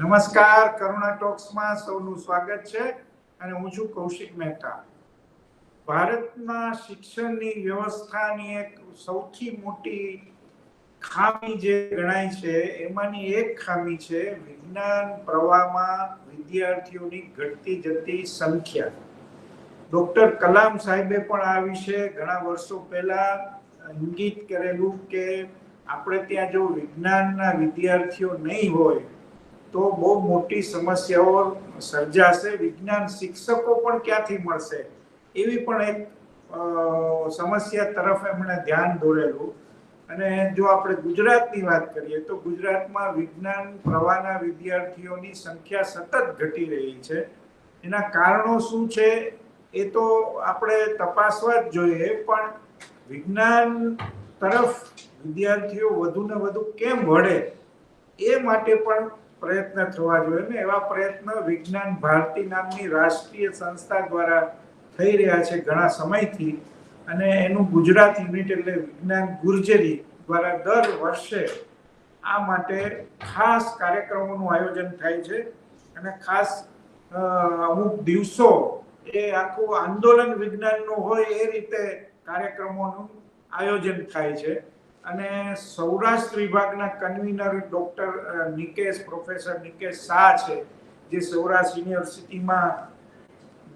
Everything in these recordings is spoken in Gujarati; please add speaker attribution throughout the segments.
Speaker 1: નમસ્કાર, કરુણા ટોક્સમાં સૌનું સ્વાગત છે અને હું છું કૌશિક મહેતા. ભારતના શિક્ષણની વ્યવસ્થાની એક સૌથી મોટી ખામી જે ગણાય છે, એમાંની એક ખામી છે વિજ્ઞાન પ્રવાહમાં વિદ્યાર્થીઓની ઘટતી જતી સંખ્યા. ડોક્ટર કલામ સાહેબે પણ આ વિશે ઘણા વર્ષો પહેલા ઇંગિત કરેલું કે આપણે ત્યાં જો વિજ્ઞાનના વિદ્યાર્થીઓ નહીં હોય તો બહુ મોટી સમસ્યાઓ સર્જાશે. વિજ્ઞાન શિક્ષકો પણ ક્યાંથી મળશે? એવી પણ એક સમસ્યા તરફ એમણે ધ્યાન દોરેલું. અને જો આપણે ગુજરાતની વાત કરીએ તો ગુજરાતમાં વિજ્ઞાન પ્રવાહના વિદ્યાર્થીઓની સંખ્યા સતત ઘટી રહી છે. એના કારણો શું છે એ તો આપણે તપાસવા જ જોઈએ, પણ વિજ્ઞાન તરફ વિદ્યાર્થીઓ વધુને વધુ કેમ વળે એ માટે પણ પ્રયત્ન થવા જોઈએ ને એવા પ્રયત્ન વિજ્ઞાન ભારતી નામની રાષ્ટ્રીય સંસ્થા દ્વારા થઈ રહ્યા છે ઘણા સમયથી. અને એનું ગુજરાત યુનિટ એટલે વિજ્ઞાન ગુર્જરી દ્વારા દર વર્ષે આ માટે ખાસ કાર્યક્રમોનું આયોજન થાય છે. અને ખાસ અમુક દિવસો એ આખું આંદોલન વિજ્ઞાનનું હોય એ રીતે કાર્યક્રમોનું આયોજન થાય છે. અને સૌરાષ્ટ્ર વિભાગના convener doctor Nikesh professor Nikesh Shah છે, જે સૌરાષ્ટ્ર યુનિવર્સિટીમાં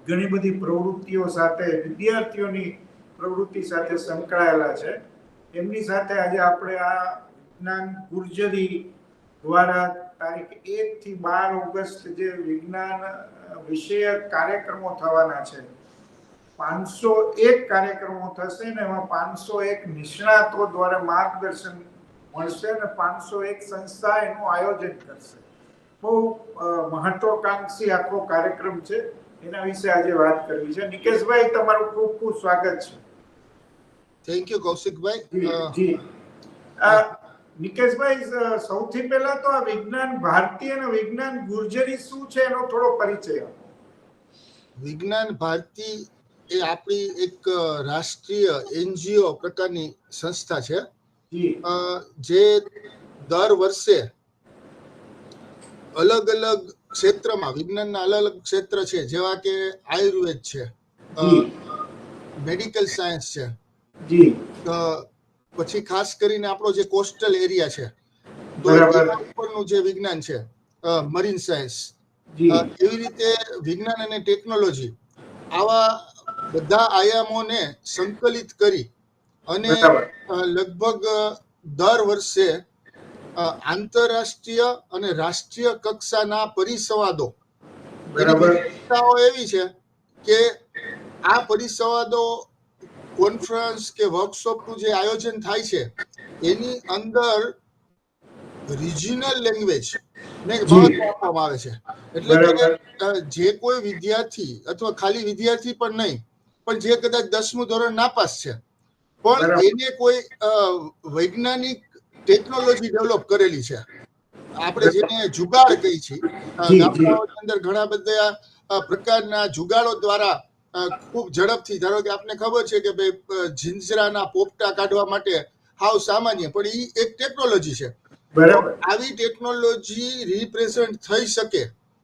Speaker 1: ઘણી બધી પ્રવૃત્તિઓ સાથે, વિદ્યાર્થીઓની પ્રવૃત્તિ સાથે સંકળાયેલા છે. એમની સાથે આજે આપણે આ વિજ્ઞાન ગુર્જરી દ્વારા તારીખ એક થી બાર ઓગસ્ટ જે વિજ્ઞાન વિષયક કાર્યક્રમો થવાના છે. પાંચસો એક કાર્યક્રમો થશે ને એમાં પાંચસો એક નિષ્ણાતો દ્વારા માર્ગદર્શન મળશે અને પાંચસો એક સંસ્થા એનું આયોજન કરશે. બહુ મહત્વકાંક્ષી આખો કાર્યક્રમ છે. એના વિશે આજે વાત કરવી છે. નિકેશભાઈ તમારું ખૂબ ખૂબ સ્વાગત છે.
Speaker 2: Thank you Kaushikbhai.
Speaker 1: નિકેશભાઈ સૌથી પહેલા તો આ વિજ્ઞાન ભારતીય અને વિજ્ઞાન ગુર્જરી શું છે એનો થોડો પરિચય આપો.
Speaker 2: વિજ્ઞાન ભારતી એ આપણી એક રાષ્ટ્રીય એનજીઓ પ્રકારની સંસ્થા છે.
Speaker 1: જે.
Speaker 2: દર વર્ષે અલગ અલગ ક્ષેત્રમાં વિજ્ઞાનના અલગ અલગ ક્ષેત્ર છે જેવા કે આયુર્વેદ છે મેડિકલ સાયન્સ છે. પછી ખાસ કરીને આપણો જે કોસ્ટલ એરિયા છે તો. ઉપરનું જે વિજ્ઞાન છે મરીન સાયન્સ. એવી રીતે વિજ્ઞાન અને ટેકનોલોજી આવા બધા આયામોને સંકલિત કરી અને લગભગ દર વર્ષે આંતરરાષ્ટ્રીય અને રાષ્ટ્રીય કક્ષાના પરિસંવાદો. એવી છે કે આ પરિસંવાદો કોન્ફરન્સ કે વર્કશોપનું જે આયોજન થાય છે એની અંદર રિજિનલ લેંગ્વેજ ને મહત્વ આપવામાં આવે છે. એટલે કે જે કોઈ વિદ્યાર્થી અથવા ખાલી વિદ્યાર્થી પણ નહીં પણ જે કદાચ દસમું ધોરણ નાપાસ છે. પણ એને કોઈ વૈજ્ઞાનિક ટેકનોલોજી ડેવલપ કરેલી છે. આપણે જેને જુગાડ કહી. ગામડાઓની અંદર ઘણા બધા પ્રકારના જુગાડો દ્વારા ખૂબ ઝડપથી ધારો કે આપને ખબર છે કે ભાઈ અ, જીંજરાના પોપટા કાઢવા માટે હાવ સામાન્ય પણ એ એક ટેકનોલોજી છે. આવી ટેકનોલોજી રિપ્રેઝન્ટ થઈ શકે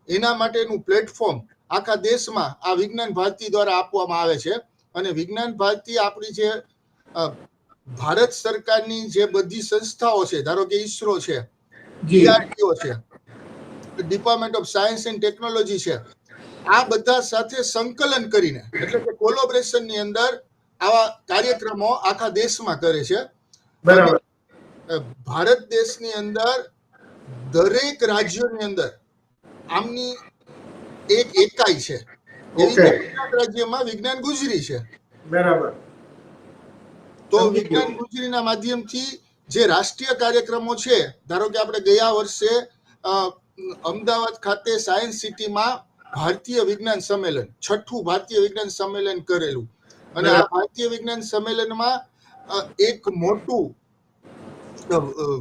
Speaker 2: એના માટેનું પ્લેટફોર્મ આખા દેશમાં આ વિજ્ઞાન ભારતી દ્વારા આપવામાં આવે છે. અને વિજ્ઞાન ભારતી આપણી જે ભારત સરકારની જે બધી સંસ્થાઓ છે ધારો કે ઈસરો છે
Speaker 1: જી.
Speaker 2: છે department of science and technology છે આ બધા સાથે સંકલન કરીને એટલે કે કોલોબરેશનની અંદર આવા કાર્યક્રમો આખા દેશમાં કરે છે.
Speaker 1: બરાબર.
Speaker 2: ભારત દેશની અંદર દરેક રાજ્યોની અંદર આમની એક એકાઈ છે. ગુજરાત રાજ્યમાં વિજ્ઞાન ગુજરી છે.
Speaker 1: બરાબર.
Speaker 2: તો વિજ્ઞાન. ગુજરીના માધ્યમથી જે રાષ્ટ્રીય કાર્યક્રમો છે ધારો કે આપણે ગયા વર્ષે અમદાવાદ ખાતે સાયન્સ સિટીમાં ભારતીય વિજ્ઞાન સંમેલન છઠ્ઠું ભારતીય વિજ્ઞાન સંમેલન કરેલું. અને આ ભારતીય વિજ્ઞાન સંમેલનમાં એક મોટું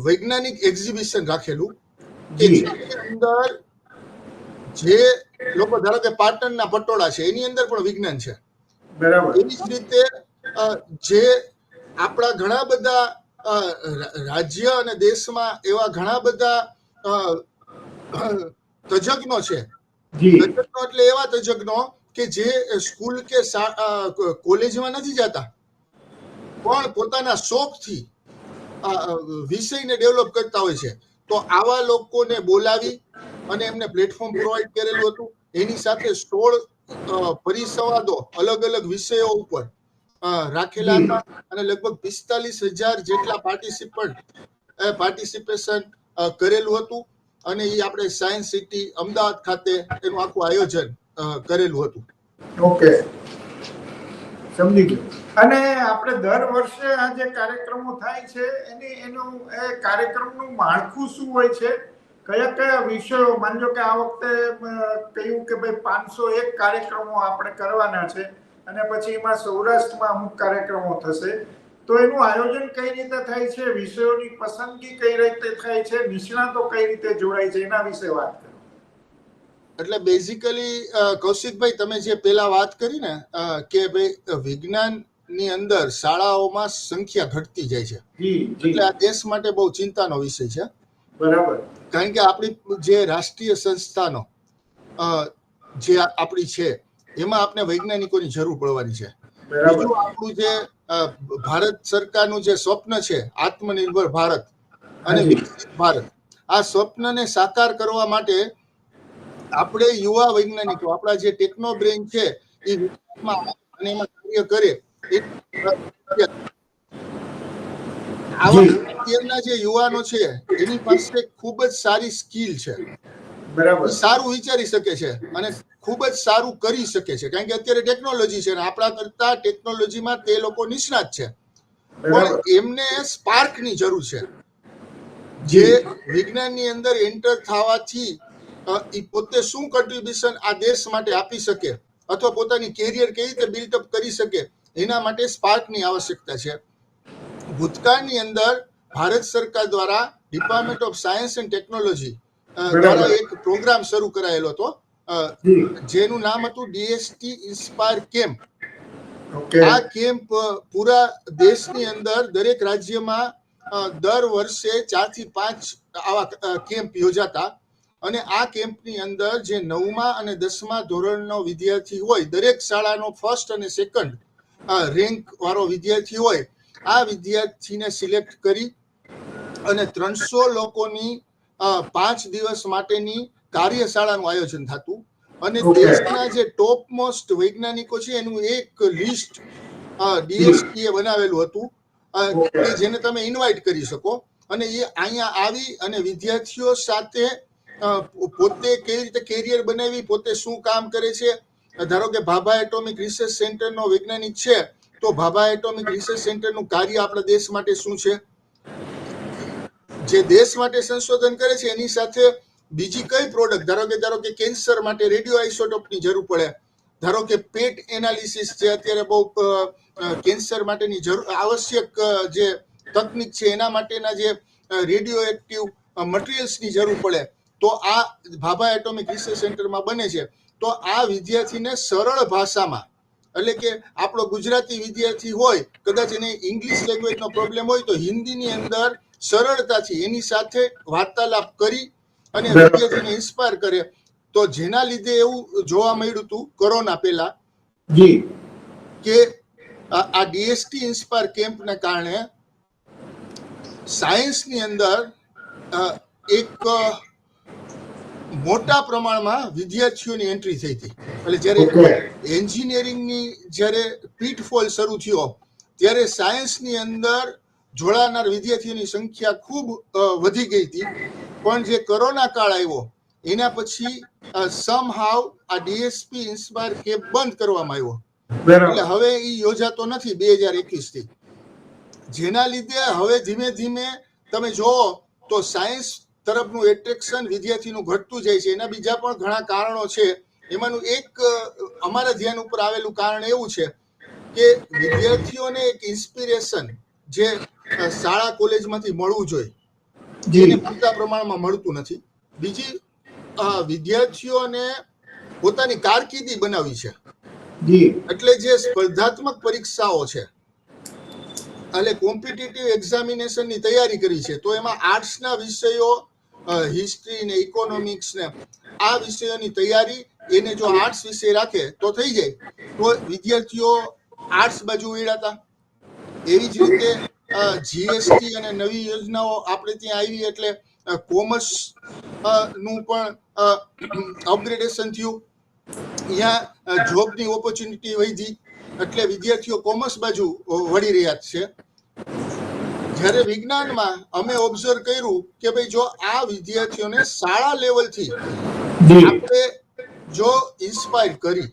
Speaker 2: વૈજ્ઞાનિક એક્ઝિબિશન રાખેલું. કે
Speaker 1: જી
Speaker 2: અંદર જે લોકો ધારો કે પાટણના પટોળા છે એની અંદર પણ વિજ્ઞાન છે.
Speaker 1: બરાબર.
Speaker 2: એવી જ રીતે જે આપણા ઘણા બધા રાજ્ય અને દેશમાં એવા ઘણા બધા તજજ્ઞો છે. તજજ્ઞો એટલે એવા તજજ્ઞો કે જે સ્કૂલ કે કોલેજમાં નથી જતા. પણ પોતાના શોખથી વિષયને ડેવલપ કરતા હોય છે. તો આવા લોકોને બોલાવી અને એમને પ્લેટફોર્મ પ્રોવાઈડ કરેલું હતું. એની સાથે સોળ પરિસંવાદો અલગ અલગ વિષયો ઉપર રાખેલા હતા અને લગભગ પિસ્તાલીસ હજાર જેટલા પાર્ટિસિપન્ટ પાર્ટિસિપેશન કરેલું હતું. અને એ આપણે સાયન્સ સિટી અમદાવાદ ખાતે એનું આખું આયોજન કરેલું હતું.
Speaker 1: ઓકે. સમજી ગયો. અને આપણે દર વર્ષે આ જે કાર્યક્રમો થાય છે એની એનું એ કાર્યક્રમનું માળખું શું હોય છે? કયા કયા વિષયો માનજો કે આ વખતે કહ્યું કે ભાઈ પાંચસો એક કાર્યક્રમો આપણે કરવાના છે અને પછી એમાં સૌરાષ્ટ્રમાં અમુક કાર્યક્રમો થશે તો એનું આયોજન કઈ રીતે થાય છે? વિષયોની પસંદગી કઈ રીતે થાય છે? નિષ્ણાતો કઈ રીતે જોડાય છે? એના વિશે વાત કરો.
Speaker 2: એટલે બેઝિકલી કૌશિકભાઈ તમે જે પેલા વાત કરી ને કે ભાઈ વિજ્ઞાનની અંદર શાળાઓમાં સંખ્યા ઘટતી જાય છે. એટલે આ દેશ માટે બહુ ચિંતાનો વિષય છે.
Speaker 1: બરાબર.
Speaker 2: કારણ કે આપણી જે રાષ્ટ્રીય સંસ્થાનો જે આપણી છે એમાં આપણે વૈજ્ઞાનિકોની જરૂર પડવાની છે. બીજું આપણું જે ભારત સરકારનું જે સ્વપ્ન છે આત્મનિર્ભર ભારત અને વિકસિત ભારત આ સ્વપ્નને સાકાર કરવા માટે આપણે યુવા વૈજ્ઞાનિકો આપણા જે ટેકનો બ્રેન છે એ વિકાસમાં અને એમાં કાર્ય કરે એ આવા અત્યારના જે યુવાનો છે એની પાસે ખૂબ જ સારી સ્કિલ છે.
Speaker 1: બરાબર.
Speaker 2: સારું વિચારી શકે છે અને ખૂબ જ સારું કરી શકે છે. કારણ કે અત્યારે ટેકનોલોજી છે અને આપણા કરતા ટેકનોલોજીમાં તે લોકો નિષ્ણાત છે. પણ એમને સ્પાર્કની જરૂર છે. જે. વિજ્ઞાનની અંદર એન્ટર થવાથી એ પોતે શું કન્ટ્રીબ્યુશન આ દેશ માટે આપી શકે? અથવા પોતાની કેરિયર કેવી રીતે બિલ્ટઅપ કરી શકે? એના માટે સ્પાર્કની આવશ્યકતા છે. ભૂતકાળની અંદર ભારત સરકાર દ્વારા department of science and technology દ્વારા એક પ્રોગ્રામ શરૂ કરાયેલો હતો. જેનું નામ હતું ડીએસટી ઇન્સ્પાયર કેમ્પ આ કેમ્પ પૂરા દેશની અંદર દરેક રાજ્યમાં દર વર્ષે ચારથી પાંચ આવા કેમ્પ યોજાતા. અને આ કેમ્પની અંદર જે નવમા અને દસમા ધોરણનો વિદ્યાર્થી હોય દરેક શાળાનો ફર્સ્ટ અને સેકન્ડ રેન્ક વાળો વિદ્યાર્થી હોય આ વિદ્યાર્થીને સિલેક્ટ કરી અને ત્રણસો લોકોની પાંચ દિવસ માટેની કાર્યશાળાનું આયોજન થતું. અને. દેશના જે ટોપ મોસ્ટ વૈજ્ઞાનિકો છે એનું એક લિસ્ટ ડીએસપી એ બનાવેલું હતું. જેને તમે ઇન્વાઇટ કરી શકો. અને એ અહીંયા આવી અને વિદ્યાર્થીઓ સાથે પોતે કેવી રીતે કેરિયર બનાવી પોતે શું કામ કરે છે. ધારો કે ભાભા એટોમિક રિસર્ચ સેન્ટરનો વૈજ્ઞાનિક છે. તો ભાભા એટોમિક રિસર્ચ સેન્ટરનું કાર્ય આપણા દેશ માટે શું છે? જે દેશ માટે સંશોધન કરે છે, એની સાથે બીજી કઈ પ્રોડક્ટ ધારો કે ધારો કે કેન્સર માટે રેડિયો આઇસોટોપની જરૂર પડે. ધારો કે પેટ એનાલિસિસ જે અત્યારે બહુ કેન્સર માટેની જરૂર, આવશ્યક જે તકનીક છે, એના માટેના જે રેડિયો એક્ટિવ મટીરિયલ્સની જરૂર પડે. તો આ ભાભા એટોમિક રિસર્ચ સેન્ટરમાં બને છે. તો આ વિદ્યાર્થીને સરળ ભાષામાં એટલે કે આપણો ગુજરાતી વિદ્યાર્થી હોય કદાચ એને ઇંગ્લિશ લેંગ્વેજનો પ્રોબ્લેમ હોય તો હિન્દીની અંદર સરળતાથી એની સાથે વાર્તાલાપ કરી અને વિદ્યાર્થીને ઇન્સ્પાયર કરે. તો જેના લીધે એવું જોવા મળ્યું હતું કોરોના પહેલા
Speaker 1: જી.
Speaker 2: કે આ ડીએસટી ઇન્સ્પાયર કેમ્પને કારણે સાયન્સની અંદર એક મોટા પ્રમાણમાં વિદ્યાર્થીઓની એન્ટ્રી થઈ હતી. એટલે જ્યારે એન્જિનિયરિંગની જ્યારે પીટફોલ શરૂ થયો ત્યારે સાયન્સની અંદર જોડાનાર વિદ્યાર્થીઓની સંખ્યા ખૂબ વધી ગઈ હતી. પણ જે કોરોના કાળ આવ્યો એના પછી સમ હાવ આ ડીએસપી ઇન્સ્પાયર કેમ્પ બંધ કરવામાં આવ્યો. એટલે હવે એ યોજાતો નથી બે હજાર એકવીસથી જેના લીધે હવે ધીમે ધીમે તમે જોવો તો સાયન્સ તરફનું એટ્રેક્શન વિદ્યાર્થીનું ઘટતું જાય છે. એના બીજા પણ ઘણા કારણો છે. એમાંનું એક અમારા ધ્યાન ઉપર આવેલું કારણ એવું છે કે વિદ્યાર્થીઓને એક ઇન્સ્પિરેશન જે શાળા કોલેજમાંથી મળવું જોઈએ. જેને પૂરતા પ્રમાણમાં મળતું નથી. બીજી વિદ્યાર્થીઓને પોતાની કારકિર્દી બનાવી છે. એટલે જે સ્પર્ધાત્મક પરીક્ષાઓ છે એટલે કોમ્પિટિટિવ એક્ઝામિનેશનની તૈયારી કરી છે તો એમાં આર્ટ્સના વિષયો હિસ્ટ્રી ને ઇકોનોમિક્સ ને આ વિષયોની તૈયારી એને જો આર્ટ્સ વિષય રાખે તો થઈ જાય. તો વિદ્યાર્થીઓ આર્ટ્સ બાજુ વળ્યા એવી જ રીતે જીએસટી અને નવી યોજનાઓ આપણે ત્યાં આવી એટલે કોમર્સનું પણ અપગ્રેડેશન થયું. અહીંયા જોબની ઓપોર્ચ્યુનિટી વધી. એટલે વિદ્યાર્થીઓ કોમર્સ બાજુ વળી રહ્યા છે. જ્યારે વિજ્ઞાનમાં અમે ઓબ્ઝર્વ કર્યું કે ભાઈ જો આ વિદ્યાર્થીઓને શાળા લેવલથી આપણે જો ઇન્સ્પાયર કરી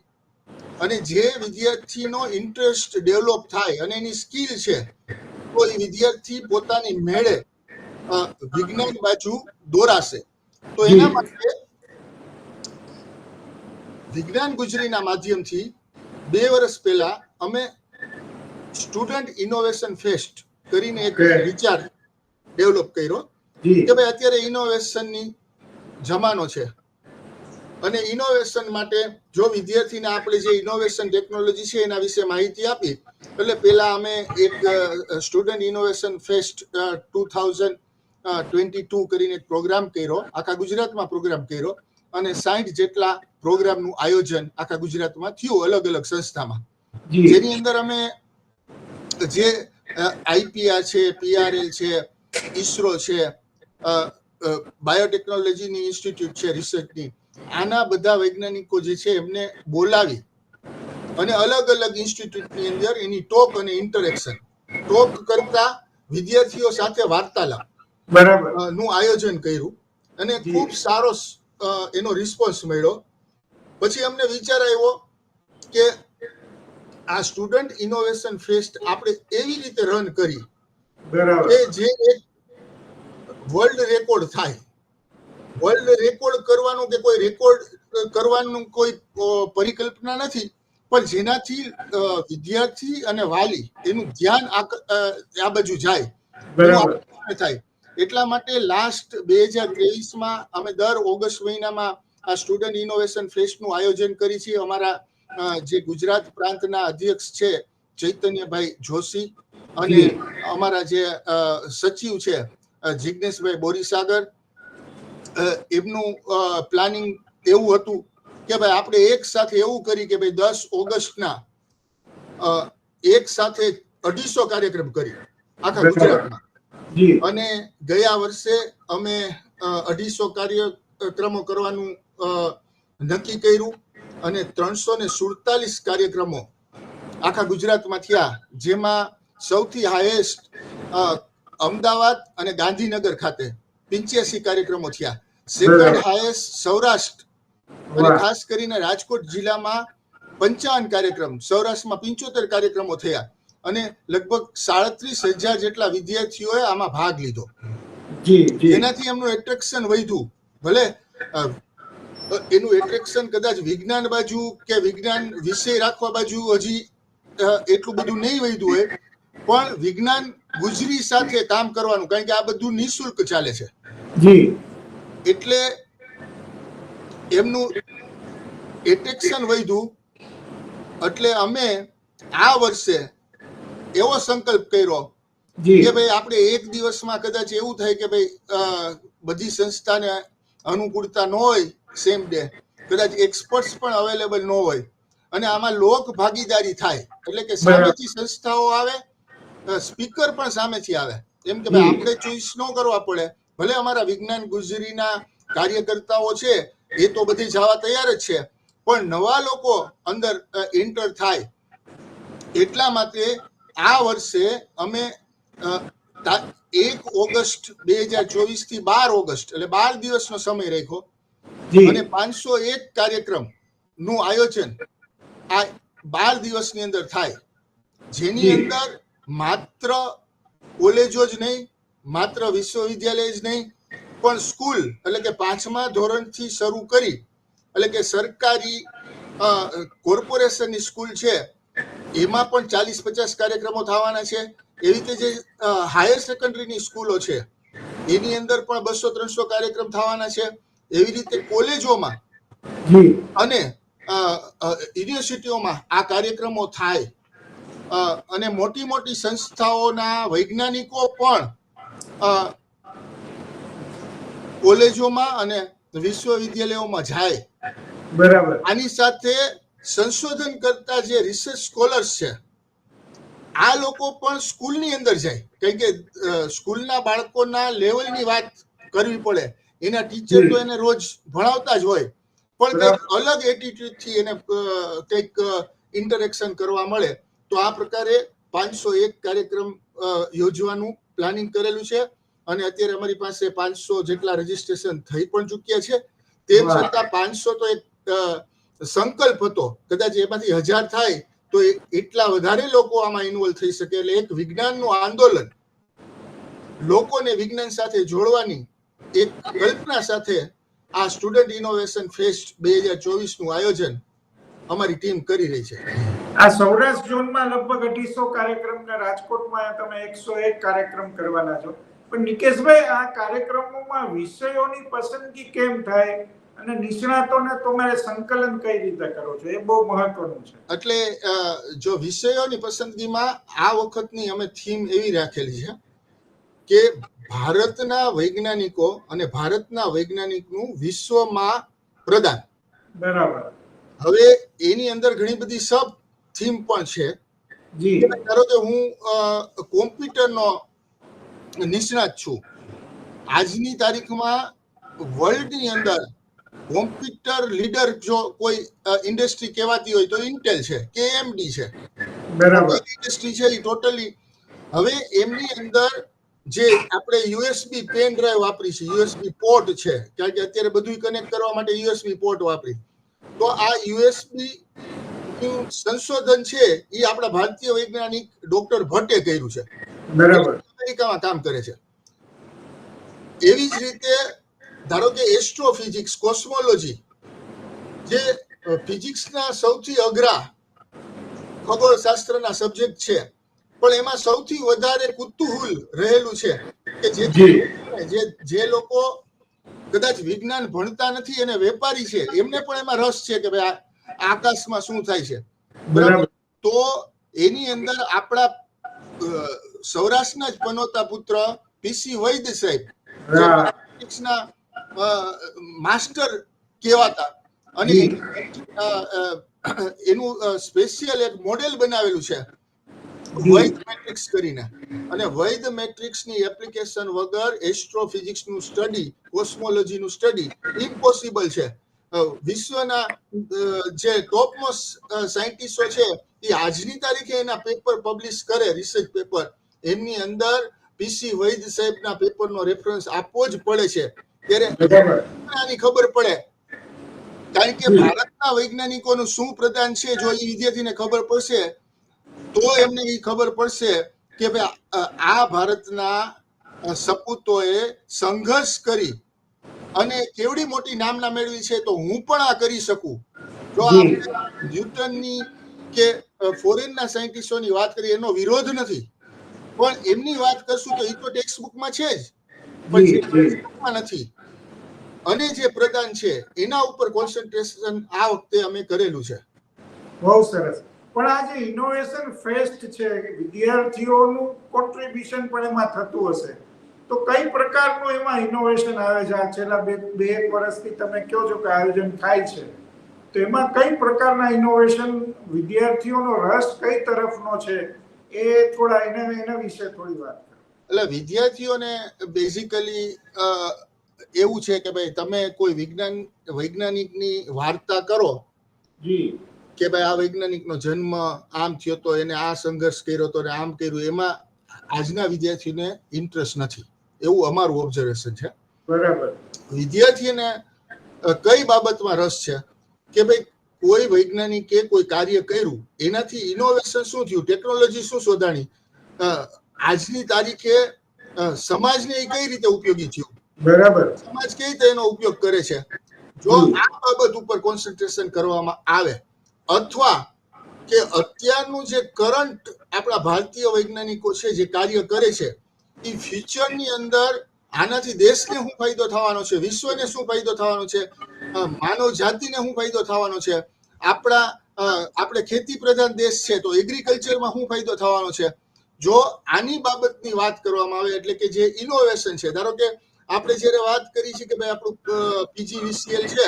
Speaker 2: અને જે વિદ્યાર્થીનો ઇન્ટરેસ્ટ ડેવલપ થાય અને એની સ્કિલ છે તો એ વિદ્યાર્થી પોતાની મેળે વિજ્ઞાન બાજુ દોરાશે. તો એના માટે વિજ્ઞાન ગુજરીના માધ્યમથી બે વર્ષ પહેલા અમે સ્ટુડન્ટ ઇનોવેશન ફેસ્ટ કરીને એક વિચાર ડેવલપ કર્યો કે ભાઈ અત્યારે ઇનોવેશનની જમાનો છે. અને ઇનોવેશન માટે જો વિદ્યાર્થીને આપણે જે ઇનોવેશન ટેકનોલોજી છે એના વિશે માહિતી આપી એટલે પહેલા અમે એક student innovation fest two thousand twenty two કરીને એક પ્રોગ્રામ કર્યો આખા ગુજરાતમાં પ્રોગ્રામ કર્યો અને સાઠ જેટલા પ્રોગ્રામનું આયોજન આખા ગુજરાતમાં થયું અલગ અલગ સંસ્થામાં. જેની અંદર અમે જે આઈપીઆર છે પીઆરએલ છે ઈસરો છે બાયોટેકનોલોજીની ઇન્સ્ટિટ્યૂટ છે રિસર્ચની. આના બધા વૈજ્ઞાનિકો જે છે એમને બોલાવી અને અલગ અલગ ઇન્સ્ટિટ્યૂટની અંદર એની ટોક અને ઇન્ટરેક્શન. ટોક કરતા વિદ્યાર્થીઓ સાથે વાર્તાલાપ.
Speaker 1: બરાબર.
Speaker 2: નું આયોજન કર્યું અને ખૂબ સારો એનો રિસ્પોન્સ મળ્યો. પછી અમને વિચાર આવ્યો કે આ સ્ટુડન્ટ ઇનોવેશન ફેસ્ટ આપણે એવી રીતે રન કરી કે જે એક વર્લ્ડ રેકોર્ડ થાય. વર્લ્ડ રેકોર્ડ કરવાનું કે કોઈ રેકોર્ડ કરવાનું કોઈ પરિકલ્પના નથી પણ જેનાથી વિદ્યાર્થી અને વાલી એનું ધ્યાન આ બાજુ જાય થાય. એટલા માટે લાસ્ટ બે હજાર ત્રેવીસમાં અમે દર ઓગસ્ટ મહિનામાં આ સ્ટુડન્ટ ઇનોવેશન ફેસ્ટનું આયોજન કરી છે અમારા જે ગુજરાત પ્રાંતના અધ્યક્ષ છે ચૈતન્યભાઈ જોશી અને અમારા જે સચિવ છે જિજ્ઞેશભાઈ બોરીસાગર એમનું પ્લાનિંગ એવું હતું કે ભાઈ આપણે એક સાથે એવું કરી કે ભાઈ દસ ઓગસ્ટના એક સાથે અઢીસો કાર્યક્રમ કરી આખા ગુજરાતમાં. અને ગયા વર્ષે અમે અઢીસો કાર્યક્રમો કરવાનું નક્કી કર્યું. અને ત્રણસો ને સુડતાલીસ કાર્યક્રમો આખા ગુજરાતમાં થયા જેમાં સૌથી હાઈએસ્ટ અમદાવાદ અને ગાંધીનગર ખાતે પિંચ્યાસી કાર્યક્રમો થયા સેકન્ડ. હાઈએસ્ટ સૌરાષ્ટ્ર અને. ખાસ કરીને રાજકોટ જિલ્લામાં પંચાવન કાર્યક્રમ સૌરાષ્ટ્રમાં પંચોતેર કાર્યક્રમો થયા અને લગભગ સાડત્રીસ હજાર જેટલા વિદ્યાર્થીઓએ આમાં ભાગ લીધો એનાથી એમનું એટ્રેક્શન વધ્યું ભલે એનું એટ્રેક્શન કદાચ વિજ્ઞાન બાજુ કે વિજ્ઞાન વિષય રાખવા બાજુ હજી એટલું બધું નહીં વધ્યું હોય પણ વિજ્ઞાન ગુજરી સાથે કામ કરવાનું કારણ કે આ બધું નિઃશુલ્ક ચાલે છે.
Speaker 1: જી.
Speaker 2: એટલે એમનું એટેક્શન વધ્યું એટલે અમે આ વર્ષે એવો સંકલ્પ કર્યો કે ભાઈ આપણે એક દિવસમાં કદાચ એવું થાય કે ભાઈ બધી સંસ્થાને અનુકૂળતા ન હોય સેમ ડે કદાચ એક્સપર્ટ્સ પણ અવેલેબલ ન હોય. અને આમાં લોક ભાગીદારી થાય. એટલે કે સામેથી સંસ્થાઓ આવે સ્પીકર પણ સામેથી આવે. એમ કે ભાઈ. આપણે ચોઈસ ન કરવા પડે. ભલે અમારા વિજ્ઞાન ગુજરીના કાર્યકર્તાઓ છે એ તો બધી જવા તૈયાર જ છે. પણ નવા લોકો અંદર એન્ટર થાય. એટલા માટે આ વર્ષે અમે એક ઓગસ્ટ બે હજાર ચોવીસથી બાર ઓગસ્ટ એટલે બાર દિવસનો સમય રાખ્યો. અને પાંચસો એક કાર્યક્રમનું આયોજન આ બાર દિવસની અંદર થાય. જેની અંદર માત્ર કોલેજો જ નહીં માત્ર વિશ્વવિદ્યાલય જ નહીં પણ સ્કૂલ એટલે કે પાંચમા ધોરણથી શરૂ કરી એટલે કે સરકારી કોર્પોરેશનની સ્કૂલ છે એમાં પણ ચાલીસ પચાસ કાર્યક્રમો થવાના છે. એવી રીતે જે હાયર સેકન્ડરીની સ્કૂલો છે એની અંદર પણ બસો ત્રણસો કાર્યક્રમ થવાના છે. એવી રીતે કોલેજોમાં અને યુનિવર્સિટીઓમાં આ કાર્યક્રમો થાય. અને મોટી મોટી સંસ્થાઓના વૈજ્ઞાનિકો પણ કોલેજોમાં અને વિશ્વવિદ્યાલયોમાં જાય.
Speaker 1: બરાબર.
Speaker 2: આની સાથે સંશોધન કરતા જે રિસર્ચ સ્કોલર્સ છે આ લોકો પણ સ્કૂલની અંદર જાય. કારણ કે સ્કૂલના બાળકોના લેવલની વાત કરવી પડે. એના ટીચર તો એને રોજ ભણાવતા જ હોય. પણ કંઈક અલગ એટીટ્યુડથી એને કંઈક ઇન્ટરેક્શન કરવા મળે તો આ પ્રકારે પાંચસો એક કાર્યક્રમ યોજવાનું પ્લાનિંગ કરેલું છે. અને અત્યારે અમારી પાસે પાંચસો જેટલા રજીસ્ટ્રેશન થઈ પણ ચૂક્યા છે. તેમ છતાં પાંચસો તો એક સંકલ્પ હતો. કદાચ એમાંથી હજાર થાય તો એટલા વધારે લોકો આમાં ઇન્વોલ્વ થઈ શકે. એટલે એક વિજ્ઞાનનું આંદોલન લોકોને વિજ્ઞાન સાથે જોડવાની એક કલ્પના સાથે આ સ્ટુડન્ટ ઇનોવેશન ફેસ્ટ બે હજાર ચોવીસનું આયોજન અમારી ટીમ કરી રહી છે.
Speaker 1: આ સૌરાષ્ટ્ર ઝોનમાં લગભગ અઢીસો કાર્યક્રમ ને રાજકોટમાં તમે એકસો એક કાર્યક્રમ કરવાના છો. પણ નિકેશભાઈ આ કાર્યક્રમોમાં વિષયોની પસંદગી કેમ થાય અને નિષ્ણાતોને તમારે સંકલન કઈ રીતે કરો છો? એ બહુ મહત્વનું છે.
Speaker 2: એટલે જો વિષયોની પસંદગીમાં આ વખતની અમે થીમ એવી રાખેલી છે કે ભારતના વૈજ્ઞાનિકો અને ભારતના વૈજ્ઞાનિકનું વિશ્વમાં પ્રદાન.
Speaker 1: બરાબર.
Speaker 2: હવે એની અંદર ઘણી બધી સબ થીમ પણ છે. ધારો કે હું કોમ્પ્યુટરનો નિષ્ણાત છું. આજની તારીખમાં વર્લ્ડની અંદર કોમ્પ્યુટર લીડર જો કોઈ ઇન્ડસ્ટ્રી કહેવાતી હોય તો ઇન્ટેલ છે કે એમડી છે.
Speaker 1: બરાબર.
Speaker 2: ઇન્ડસ્ટ્રી છે એ ટોટલી. હવે એમની અંદર જે આપણે યુએસબી પેન ડ્રાઈવ વાપરી છે યુએસબી પોર્ટ છે કારણ કે અત્યારે બધું કનેક્ટ કરવા માટે યુએસબી પોર્ટ વાપરી. તો આ યુએસબી નું સંશોધન છે એ આપણા ભારતીય વૈજ્ઞાનિક ડોક્ટર ભટ્ટે કર્યું છે.
Speaker 1: બરાબર.
Speaker 2: અમેરિકામાં કામ કરે છે. એવી જ રીતે ધારો કે એસ્ટ્રોફિઝિક્સ કોસ્મોલોજી જે ફિઝિક્સના સૌથી અઘરા ખગોળશાસ્ત્રના સબ્જેક્ટ છે પણ એમાં સૌથી વધારે કુતુહુલ રહેલું છે કે જે
Speaker 1: જે.
Speaker 2: લોકો કદાચ વિજ્ઞાન ભણતા નથી અને વેપારી છે એમને પણ એમાં રસ છે કે ભાઈ આકાશમાં શું થાય છે.
Speaker 1: બરાબર?
Speaker 2: તો એની અંદર આપણા સૌરાષ્ટ્રના જ પનોતા પુત્ર પીસી વૈદ સાહેબ ના માસ્ટર કહેવાતા. અને એનું સ્પેશિયલ એક મોડેલ બનાવેલું છે. વૈદ મેટ્રિક્સ કરીને. અને વૈદ મેટ્રિક્સની એપ્લિકેશન વગર એસ્ટ્રોફિઝિક્સનું સ્ટડી કોસ્મોલોજીનું સ્ટડી ઇમ્પોસિબલ છે. વિશ્વના જે ટોપમોસ્ટ સાયન્ટિસ્ટો છે એ આજની તારીખે એના પેપર પબ્લિશ કરે રિસર્ચ પેપર. એમની અંદર પીસી વૈદ સાહેબના પેપરનો રેફરન્સ આપવો જ પડે છે. ત્યારે આની ખબર પડે. કારણ કે. ભારતના વૈજ્ઞાનિકોનું શું પ્રદાન છે જો એ વિદ્યાર્થીને ખબર પડશે તો એમને એ ખબર પડશે કે ભાઈ આ- ભારતના સપૂતોએ સંઘર્ષ કરી અને કેવડી મોટી નામના મેળવી છે તો હું પણ આ કરી શકું. જો આપણે ન્યૂટનની કે ફોરેનના સાયન્ટિસ્ટોની વાત કરીએ એનો વિરોધ નથી. પણ એમની વાત કરશું તો એ તો ટેક્સ્ટ બુકમાં છે જ. પણ નથી. અને જે પ્રદાન છે એના ઉપર કોન્સન્ટ્રેશન આ વખતે અમે કરેલું છે.
Speaker 1: બહુ સરસ. પણ આ જે ઇનોવેશન ફેસ્ટ છે વિદ્યાર્થીઓનું કોન્ટ્રીબ્યુશન પણ એમાં થતું હશે. તો કઈ પ્રકારનું એમાં ઇનોવેશન આવે છે? આ છેલ્લા બે બે એક વર્ષથી તમે કહો છો કે આયોજન થાય છે. તો એમાં કઈ પ્રકારના ઇનોવેશન વિદ્યાર્થીઓનો રસ કઈ તરફનો છે? એ થોડા એના એના વિશે થોડી વાત કરો.
Speaker 2: એટલે વિદ્યાર્થીઓને બેઝિકલી એવું છે કે ભાઈ તમે કોઈ વિજ્ઞાન વૈજ્ઞાનિકની વાર્તા કરો.
Speaker 1: જી.
Speaker 2: કે ભાઈ આ વૈજ્ઞાનિકનો જન્મ આમ થયો તો એને આ સંઘર્ષ કર્યો હતો ને આમ કર્યું એમાં આજના વિદ્યાર્થીને ઇન્ટરેસ્ટ નથી. એવું અમારું ઓબ્ઝર્વેશન છે.
Speaker 1: બરાબર.
Speaker 2: વિદ્યાર્થીને કઈ બાબતમાં રસ છે? કે ભાઈ કોઈ વૈજ્ઞાનિકે કોઈ કાર્ય કર્યું એનાથી ઇનોવેશન શું થયું? ટેકનોલોજી શું શોધાણી? આજની તારીખે સમાજને એ કઈ રીતે ઉપયોગી થયું?
Speaker 1: બરાબર.
Speaker 2: સમાજ કઈ રીતે એનો ઉપયોગ કરે છે? જો આ બાબત ઉપર કોન્સન્ટ્રેશન કરવામાં આવે અથવા કે અત્યારનું જે કરંટ આપણા ભારતીય વૈજ્ઞાનિકો છે, જે કાર્ય કરે છે એ ફ્યુચરની અંદર આનાથી દેશને શું ફાયદો થવાનો છે, વિશ્વને શું ફાયદો થવાનો છે માનવ જાતિને શું ફાયદો થવાનો છે, આપણા આપણે ખેતી પ્રધાન દેશ છે, તો એગ્રીકલ્ચરમાં શું ફાયદો થવાનો છે. જો આની બાબતની વાત કરવામાં આવે, એટલે કે જે ઇનોવેશન છે, ધારો કે આપણે જ્યારે વાત કરી છે કે ભાઈ આપણું પીજીવીસીએલ છે,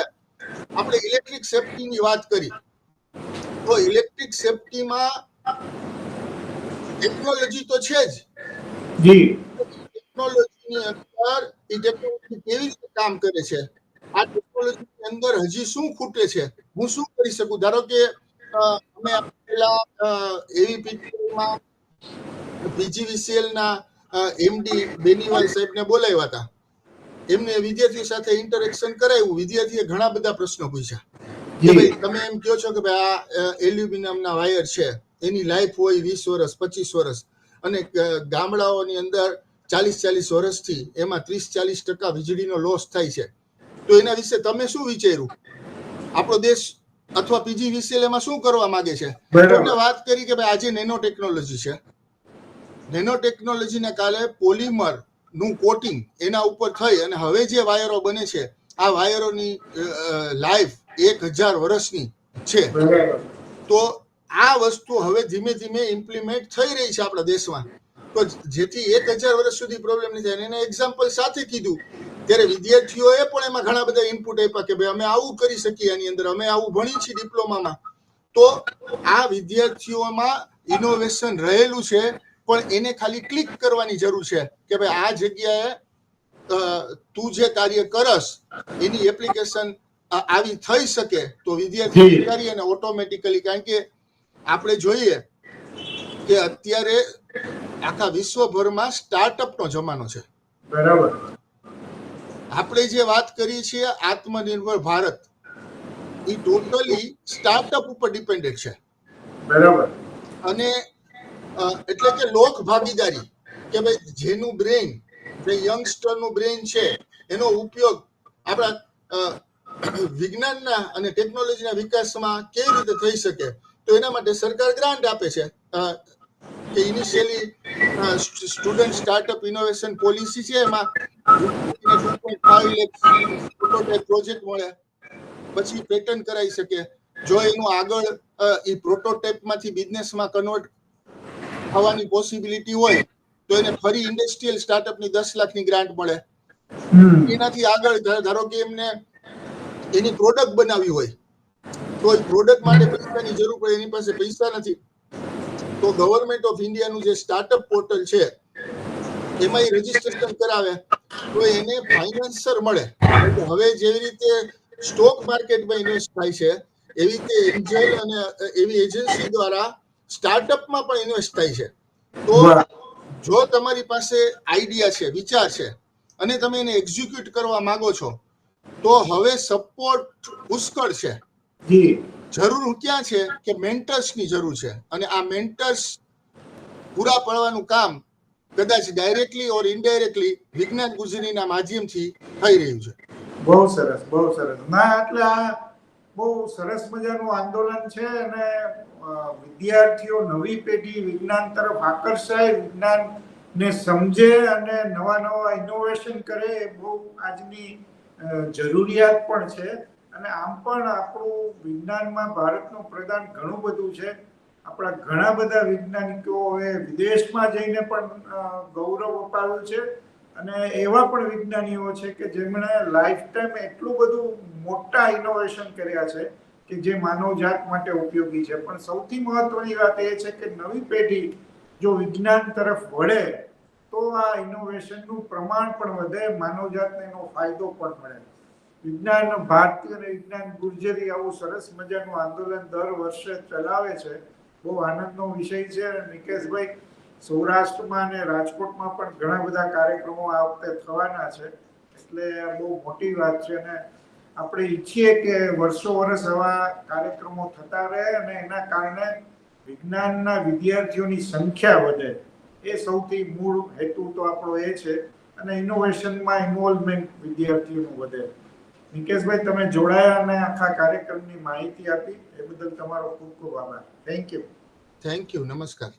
Speaker 2: આપણે ઇલેક્ટ્રિક સેફ્ટીની વાત કરી તો ઇલેક્ટ્રિક સેફટીમાં ટેકનોલોજી તો છે જ.
Speaker 1: જી.
Speaker 2: ટેકનોલોજીની અંદર એ ટેકનોલોજી કેવી રીતે કામ કરે છે? આ ટેકનોલોજીની અંદર હજી શું ખૂટે છે? હું શું કરી શકું? ધારો કે અમે પેલા એવી પીટીઆઈમાં પીજીવીસીએલ ના એમડી બેનીવાલ સાહેબને બોલાવ્યા હતા. એમને વિદ્યાર્થીઓ સાથે ઇન્ટરેક્શન કરાવ્યું વિદ્યાર્થીએ ઘણા બધા પ્રશ્નો પૂછ્યા. તમે એમ કહો છો કે ભાઈ આ એલ્યુમિનિયમના વાયર છે એની લાઈફ હોય વીસ વર્ષ પચીસ વર્ષ અને ગામડાઓની અંદર ચાલીસ ચાલીસ વર્ષથી એમાં ત્રીસ ચાલીસ ટકા વીજળીનો લોસ થાય છે. તો એના વિશે તમે શું વિચાર્યું? આપણો દેશ અથવા પીજી વિશે એમાં શું કરવા માંગે છે? તમને વાત કરી કે ભાઈ આજે નેનો ટેકનોલોજી છે. નેનો ટેકનોલોજીને કાલે પોલિમરનું કોટિંગ એના ઉપર થઈ અને હવે જે વાયરો બને છે આ વાયરોની લાઈફ એક હજાર વર્ષની છે. તો આ વસ્તુ હવે ધીમે ધીમે ઇમ્પ્લિમેન્ટ થઈ રહી છે આપણા દેશમાં. તો જેથી એક હજાર વર્ષ સુધી પ્રોબ્લેમ નહીં થાય. એને એક્ઝામ્પલ સાથે કીધું ત્યારે વિદ્યાર્થીઓએ પણ એમાં ઘણા બધા ઇનપુટ આપ્યા કે ભાઈ અમે આવું કરી શકીએ આની અંદર અમે આવું ભણી છીએ ડિપ્લોમામાં તો આ વિદ્યાર્થીઓમાં ઇનોવેશન રહેલું છે પણ એને ખાલી ક્લિક કરવાની જરૂર છે કે ભાઈ આ જગ્યાએ તું જે કાર્ય કરસ એની એપ્લિકેશન આવી થઈ શકે તો વિદ્યાર્થી. વિચારી અને ઓટોમેટિકલી કારણ કે આપણે જોઈએ કે અત્યારે આખા વિશ્વભરમાં સ્ટાર્ટઅપનો જમાનો છે.
Speaker 1: બરાબર.
Speaker 2: આપણે જે વાત કરીએ છીએ આત્મનિર્ભર ભારત એ ટોટલી સ્ટાર્ટઅપ ઉપર ડિપેન્ડેડ છે.
Speaker 1: બરાબર.
Speaker 2: અને એટલે કે લોક ભાગીદારી કે ભાઈ જેનું બ્રેઇન જે યંગસ્ટરનું બ્રેઇન છે એનો ઉપયોગ આપણા વિજ્ઞાનના અને ટેકનોલોજીના વિકાસમાં કેવી રીતે થઈ શકે? તો એના માટે સરકાર ગ્રાન્ટ આપે છે. કે initially student startup innovation policy છે એમાં પ્રોજેક્ટ મળે પછી પેટર્ન કરાવી શકે. જો એનું આગળ એ પ્રોટોટાઇપમાંથી બિઝનેસમાં કન્વર્ટ થવાની પોસિબિલિટી હોય તો એને ફરી ઇન્ડસ્ટ્રીયલ સ્ટાર્ટઅપની દસ લાખની ગ્રાન્ટ મળે. એનાથી આગળ ધારો કે એમને એની પ્રોડક્ટ બનાવવી હોય. તો એ પ્રોડક્ટ માટે પૈસાની જરૂર પડે એની પાસે પૈસા નથી. તો ગવર્મેન્ટ ઓફ ઇન્ડિયાનું જે સ્ટાર્ટઅપ પોર્ટલ છે એમાં એ રજીસ્ટ્રેશન કરાવે. તો એને ફાઇનાન્સર મળે. હવે જેવી રીતે સ્ટોક માર્કેટમાં ઇન્વેસ્ટ થાય છે એવી રીતે એન્જલ અને એવી એજન્સી દ્વારા સ્ટાર્ટઅપમાં પણ ઇન્વેસ્ટ થાય છે. તો જો તમારી પાસે આઈડિયા છે વિચાર છે અને તમે એને એક્ઝિક્યુટ કરવા માંગો છો તો હવે સપોર્ટ પુષ્કળ છે. જરૂર ક્યાં છે કે મેન્ટર્સની જરૂર છે? અને આ મેન્ટર્સ પૂરા પાડવાનું કામ કદાચ ડાયરેક્ટલી ઓર ઇનડાયરેક્ટલી વિજ્ઞાન ગુજરીના માધ્યમથી થઈ રહ્યું છે.
Speaker 1: બહુ સરસ બહુ સરસ. ના એટલે આ બહુ સરસ મજાનું આંદોલન છે અને વિદ્યાર્થીઓ નવી પેઢી વિજ્ઞાન તરફ આકર્ષાય વિજ્ઞાન ને સમજે અને નવા નવા ઇનોવેશન કરે એ બહુ આજની જરૂરિયાત પણ છે અને આમ પણ આપણું વિજ્ઞાનમાં ભારતનું પ્રદાન ઘણું બધું છે. આપણા ઘણા બધા વૈજ્ઞાનિકોએ વિદેશમાં જઈને પણ ગૌરવ અપાવ્યું છે અને એવા પણ વિજ્ઞાનીઓ છે કે જેમણે લાઈફ ટાઈમ એટલું બધું મોટા ઇનોવેશન કર્યા છે કે જે માનવજાત માટે ઉપયોગી છે. પણ સૌથી મહત્વની વાત એ છે કે નવી પેઢી જો વિજ્ઞાન તરફ વળે તો આ ઇનોવેશનનું પ્રમાણ પણ વધે, માનવજાતને એનો ફાયદો પણ મળે. વિજ્ઞાન, ભારતીય અને વિજ્ઞાન ગુર્જરી આવું સરસ મજાનું આંદોલન દર વર્ષે ચલાવે છે. બહુ આનંદનો વિષય છે અને નિકેશભાઈ સૌરાષ્ટ્રમાં અને રાજકોટમાં પણ ઘણા બધા કાર્યક્રમો આ વખતે થવાના છે. એટલે બહુ મોટી વાત છે અને આપણે ઈચ્છીએ કે વર્ષો વર્ષ આવા કાર્યક્રમો થતા રહે અને એના કારણે વિજ્ઞાનના વિદ્યાર્થીઓની સંખ્યા વધે. એ સૌથી મૂળ હેતુ તો આપણો એ છે અને ઇનોવેશનમાં ઇન્વોલ્વમેન્ટ વિદ્યાર્થીઓનું વધે. નિકેશભાઈ, તમે જોડાયા અને આખા કાર્યક્રમની માહિતી આપી. એ બદલ તમારો ખૂબ ખૂબ આભાર. થેન્ક યુ
Speaker 2: થેન્ક યુ નમસ્કાર.